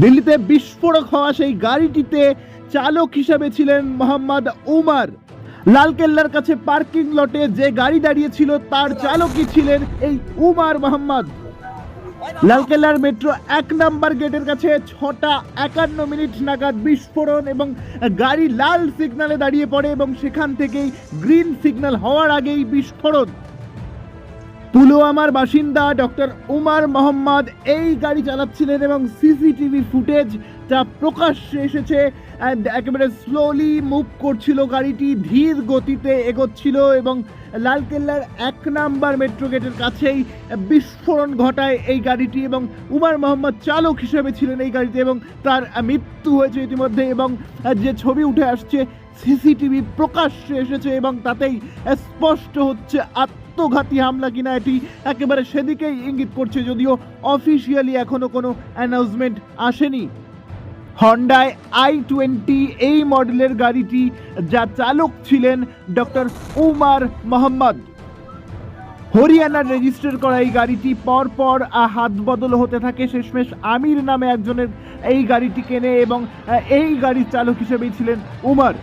দিল্লিতে বিস্ফোরক হওয়া সেই গাড়িটিতে চালক হিসেবে ছিলেন মোহাম্মদ উমার। লালকেল্লার কাছে পার্কিং লটে যে গাড়ি দাঁড়িয়েছিল, তার চালকই ছিলেন এই উমার মোহাম্মদ। লালকেল্লার মেট্রো এক নাম্বার গেটের কাছে ছটা একান্ন মিনিট নাগাদ বিস্ফোরণ এবং গাড়ি লাল সিগনালে দাঁড়িয়ে পড়ে এবং সেখান থেকেই গ্রিন সিগন্যাল হওয়ার আগেই বিস্ফোরণ। পুলওয়ামার বাসিন্দা, ডক্টর উমার মোহাম্মদ। এই গাড়ি চালাচ্ছিলেন এবং সিসিটিভি ফুটেজ যা প্রকাশ্যে এসেছে and একেবারে স্লোলি মুভ করছিল গাড়িটি, ধীর গতিতে এগোচ্ছিল এবং লালকেল্লার এক নাম্বার মেট্রো গেটের কাছেই বিস্ফোরণ ঘটায় এই গাড়িটি এবং উমার মোহাম্মদ চালক হিসেবে ছিলেন এই গাড়িতে এবং তার মৃত্যু হয়েছে ইতিমধ্যে এবং যে ছবি উঠে আসছে, সিসিটিভি প্রকাশ্যে এসেছে এবং তাতেই স্পষ্ট হচ্ছে আত্মঘাতী হামলা কিনা এটি একেবারে সেদিকেই ইঙ্গিত করছে যদিও অফিসিয়ালি এখনও কোনো অ্যানাউন্সমেন্ট আসেনি। হন্ডায় আই টোয়েন্টি এই মডেলের গাড়িটি যা চালক ছিলেন ডক্টর উমার মোহাম্মদ হরিয়ানার রেজিস্টার করা এই গাড়িটি পর পর হাত বদল হতে থাকে। শেষমেশ আমির নামে একজনের এই গাড়িটি কেনে এবং এই গাড়ির চালক হিসেবেই ছিলেন উমার।